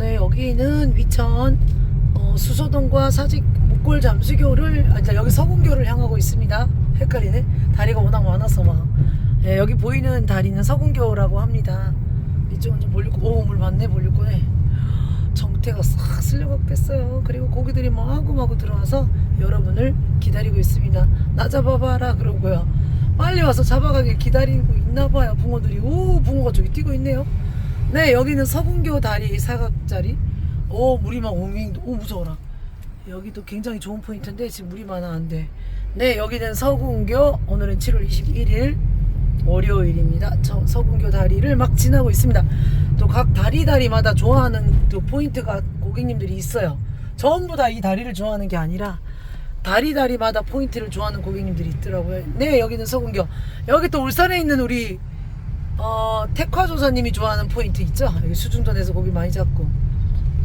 네, 여기는 위천 어, 수소동과 사직 목골 잠수교를 아, 이제 여기 서군교를 향하고 있습니다. 헷갈리네. 다리가 워낙 많아서 막. 예, 여기 보이는 다리는 서군교라고 합니다. 이쪽은 좀 볼륨, 오, 물 많네, 볼륨고네. 정태가 싹 쓸려갔겠어요. 그리고 고기들이 마구마구 들어와서 여러분을 기다리고 있습니다. 나 잡아봐라 그러고요. 빨리 와서 잡아가길 기다리고 있나봐요. 붕어들이. 오, 붕어가 저기 뛰고 있네요. 네, 여기는 서군교 다리 사각자리. 오, 물이 막 옹잉. 오, 무서워라. 여기도 굉장히 좋은 포인트인데 지금 물이 많아 안 돼. 네, 여기는 서군교. 오늘은 7월 21일 월요일입니다. 저 서군교 다리를 막 지나고 있습니다. 또 각 다리 다리마다 좋아하는 또 포인트가 고객님들이 있어요. 전부 다 이 다리를 좋아하는 게 아니라 다리 다리마다 포인트를 좋아하는 고객님들이 있더라고요. 네, 여기는 서군교. 여기 또 울산에 있는 우리 어, 택화조사님이 좋아하는 포인트 있죠? 여기 수중전에서 고기 많이 잡고.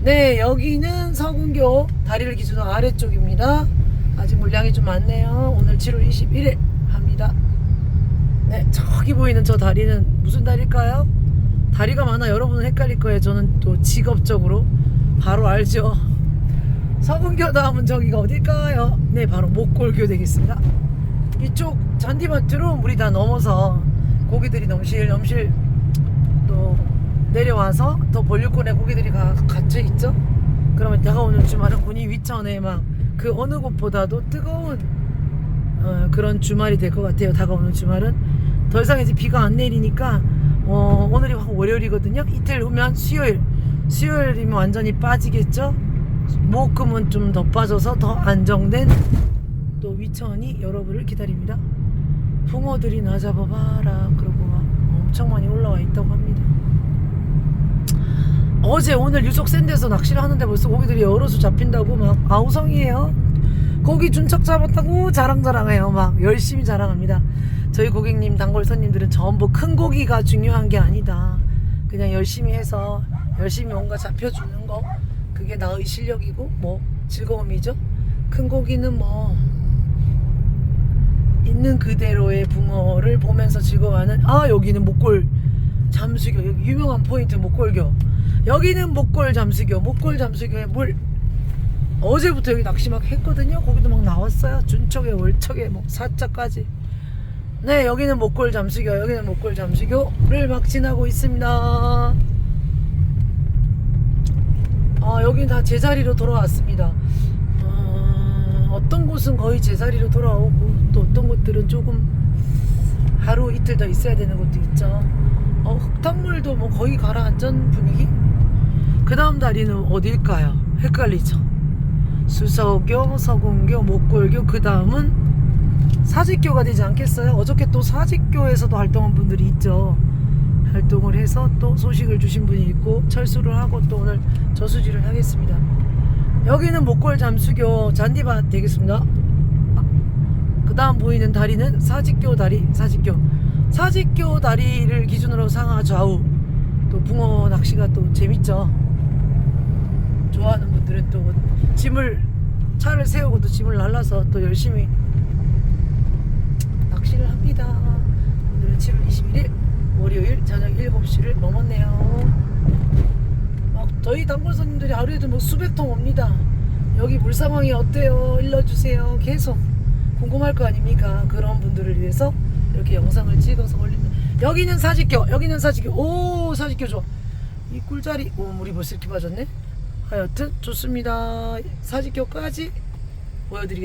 네, 여기는 서군교 다리를 기준으로 아래쪽입니다. 아직 물량이 좀 많네요. 오늘 7월 21일 합니다. 네, 저기 보이는 저 다리는 무슨 다리일까요? 다리가 많아 여러분은 헷갈릴 거예요. 저는 또 직업적으로 바로 알죠. 서군교 다음은 저기가 어딜까요? 네, 바로 목골교 되겠습니다. 이쪽 잔디밭으로 물이 다 넘어서 고기들이 넘실넘실 또 내려와서 더 볼륨권에 고기들이 가, 갇혀 있죠. 그러면 다가오는 주말은 군이 위천에 막 그 어느 곳보다도 뜨거운 어, 그런 주말이 될 것 같아요. 다가오는 주말은 더 이상 이제 비가 안 내리니까 어, 오늘이 월요일이거든요. 이틀 후면 수요일, 수요일이면 완전히 빠지겠죠. 목금은 좀 더 빠져서 더 안정된 또 위천이 여러분을 기다립니다. 붕어들이 나 잡아봐라 그러고 막 엄청 많이 올라와 있다고 합니다. 어제 오늘 유속 센 데서 낚시를 하는데 벌써 고기들이 여러 수 잡힌다고 막 아우성이에요. 고기 준척 잡았다고 자랑자랑해요. 막 열심히 자랑합니다. 저희 고객님 단골 손님들은 전부 큰 고기가 중요한 게 아니다. 그냥 열심히 해서 열심히 뭔가 잡혀주는 거 그게 나의 실력이고 뭐 즐거움이죠. 큰 고기는 뭐 있는 그대로의 붕어를 보면서 즐거워하는 아 여기는 목골 잠수교 여기 유명한 포인트 목골교. 여기는 목골 잠수교 목골 잠수교에 물. 어제부터 여기 낚시 막 했거든요. 거기도 막 나왔어요. 준척에 월척에 뭐 사자까지. 네 여기는 목골 잠수교 여기는 목골 잠수교를 막 지나고 있습니다. 아 여긴 다 제자리로 돌아왔습니다 어, 어떤 곳은 거의 제자리로 돌아오고 또 어떤 곳들은 조금 하루 이틀 더 있어야 되는 곳도 있죠. 어, 흙탕물도 뭐 거의 가라앉은 분위기? 그 다음 다리는 어딜까요? 헷갈리죠. 수서교 서군교 목골교 그 다음은 사직교가 되지 않겠어요? 어저께 또 사직교에서도 활동한 분들이 있죠. 활동을 해서 또 소식을 주신 분이 있고 철수를 하고 또 오늘 저수지를 하겠습니다. 여기는 목골 잠수교 잔디밭 되겠습니다. 그 다음 보이는 다리는 사직교 다리, 사직교. 사직교 다리를 기준으로 상하 좌우. 또 붕어 낚시가 또 재밌죠. 좋아하는 분들은 또 짐을, 차를 세우고 또 짐을 날라서 또 열심히 낚시를 합니다. 오늘은 7월 21일 월요일 저녁 7시를 넘었네요. 단골 손님들이 하루에도 뭐 수백 통 옵니다. 여기 물 상황이 어때요? 일러주세요. 계속 궁금할 거 아닙니까? 그런 분들을 위해서 이렇게 영상을 찍어서 올립니다. 여기는 사직교, 여기는 사직교. 오, 사직교 좋아. 이 꿀자리, 오, 물이 벌써 이렇게 빠졌네? 하여튼 좋습니다. 사직교까지 보여드리겠습니다.